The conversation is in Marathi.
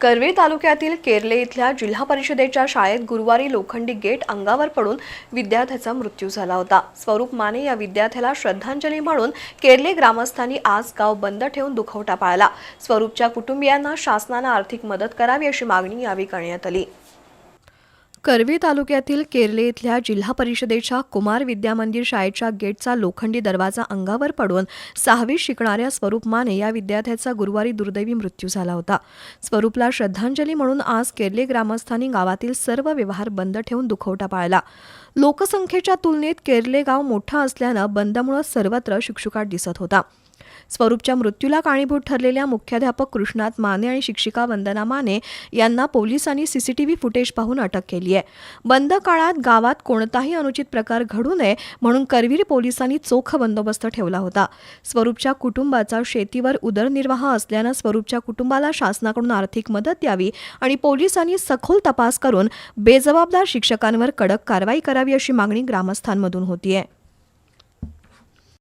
करवीर तालुक्यातील केरले इथल्या जिल्हा परिषदेच्या शाळेत गुरुवारी लोखंडी गेट अंगावर पडून विद्यार्थ्याचा मृत्यू झाला होता. स्वरूप माने या विद्यार्थ्याला श्रद्धांजली म्हणून केरले ग्रामस्थांनी आज गाव बंद ठेवून दुखवटा पाळला. स्वरूपच्या कुटुंबियांना शासनानं आर्थिक मदत करावी अशी मागणी यावेळी करण्यात आली. करवी तालुक्यातील केरले इथल्या जिल्हा परिषदेच्या कुमार विद्यामंदिर शाळेच्या गेटचा लोखंडी दरवाजा अंगावर पडून सहावी शिकणाऱ्या स्वरूप माने या विद्यार्थ्याचा गुरुवारी दुर्दैवी मृत्यू झाला होता. स्वरूपला श्रद्धांजली म्हणून आज केरले ग्रामस्थांनी गावातील सर्व व्यवहार बंद ठेवून दुखवटा पाळला. लोकसंख्येच्या तुलनेत केरले गाव मोठं असल्यानं बंदमुळे सर्वत्र शुकशुकाट दिसत होता. स्वरूपच्या मृत्यूला कारणीभूत ठरलेल्या मुख्याध्यापक कृष्णात माने आणि शिक्षिका वंदना माने यांना पोलिसांनी सीसीटीव्ही फुटेज पाहून अटक केली आहे. बंद काळात गावात कोणताही अनुचित प्रकार घडू नये म्हणून करवीर पोलिसांनी चोख बंदोबस्त ठेवला होता. स्वरूपच्या कुटुंबाचा शेतीवर उदरनिर्वाह असल्यानं स्वरूपच्या कुटुंबाला शासनाकडून आर्थिक मदत द्यावी आणि पोलिसांनी सखोल तपास करून बेजबाबदार शिक्षकांवर कडक कारवाई करावी करावी अशी मागणी ग्रामस्थांमधून होतीये.